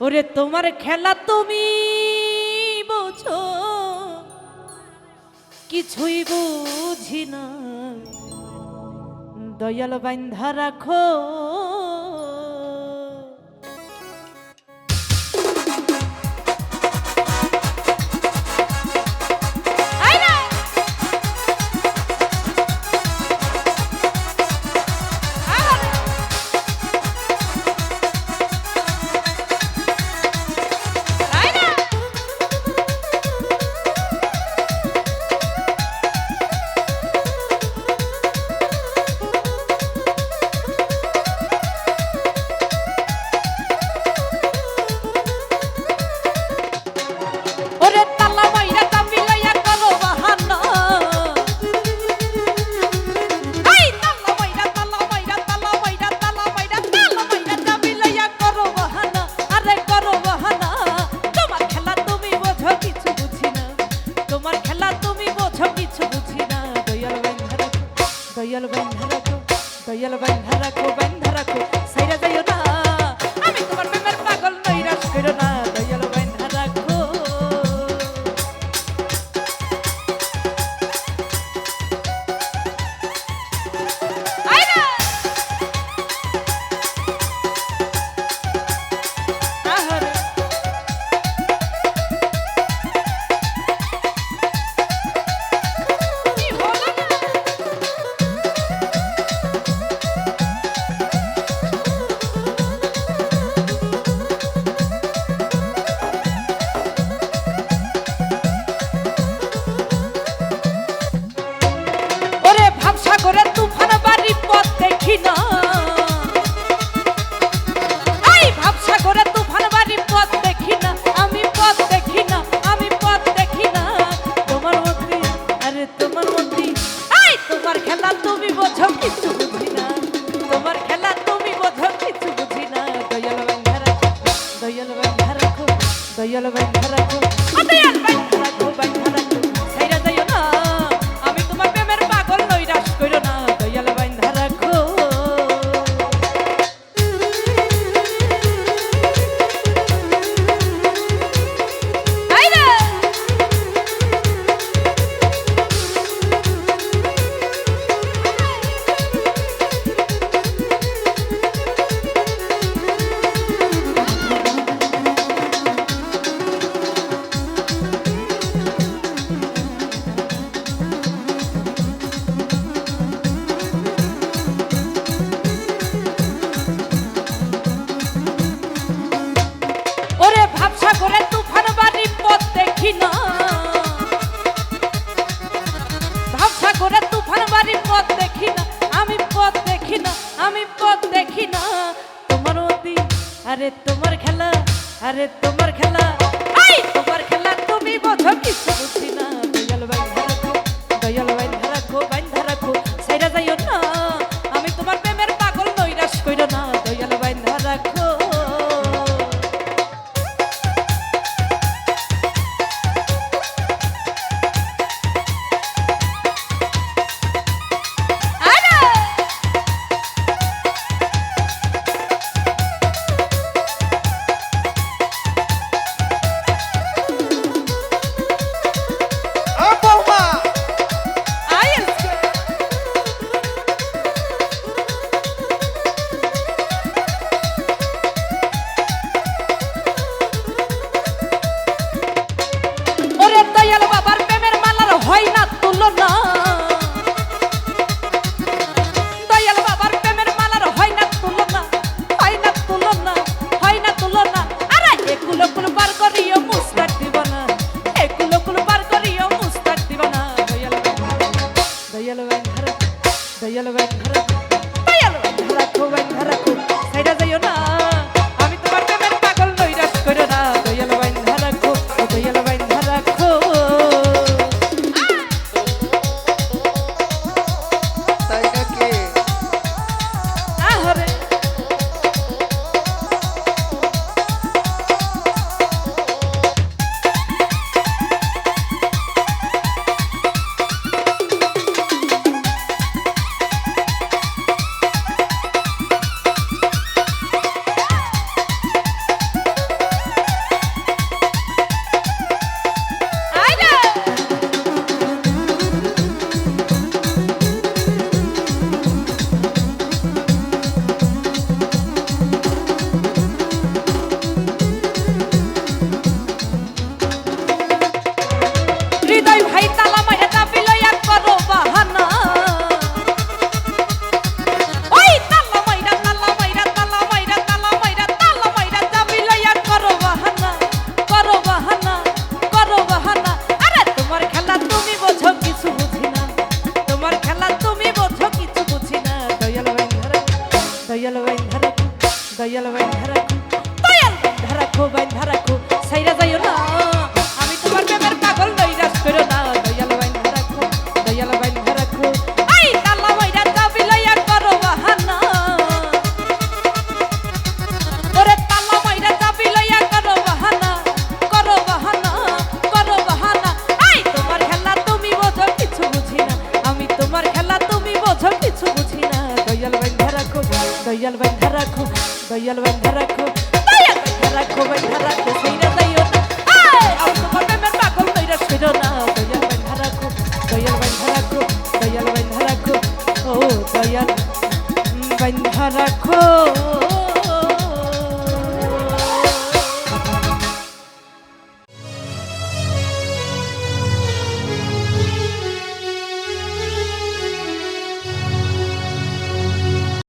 ওরে তোমার খেলা তুমি বোঝো। কিছুই বুঝি না। দয়াল বাইন্ধা রাখো। রাখো দয়াল বাইন্ধা রাখো। দয়াল বাইন্ধা রাখো। বাইন্ধা তোমারই পথ দেখি না আমি পথ দেখি না আমি পথ দেখি না। তোমার অতি আরে তোমার খেলা আরে তোমার খেলা। তোমার খেলা তুমি বোঝো কি? దయ్యలు వెంకర దయ్యలు వెంకర దయ్యలు వెంకర দয়াল বাইন্ধা রাখো দয়াল বাইন্ধা রাখো বাইন্ধা রাখো সাইরা দয়াল বেঁধে রাখো, দয়াল বেঁধে রাখো বেঁধে রাখো সেইরা দয়াল। আর তোমার প্রেমের পাগল তৈরা সেরো না। দয়াল বেঁধে রাখো, দয়াল বেঁধে রাখো, দয়াল বেঁধে রাখো। ও দয়াল বেঁধে রাখো।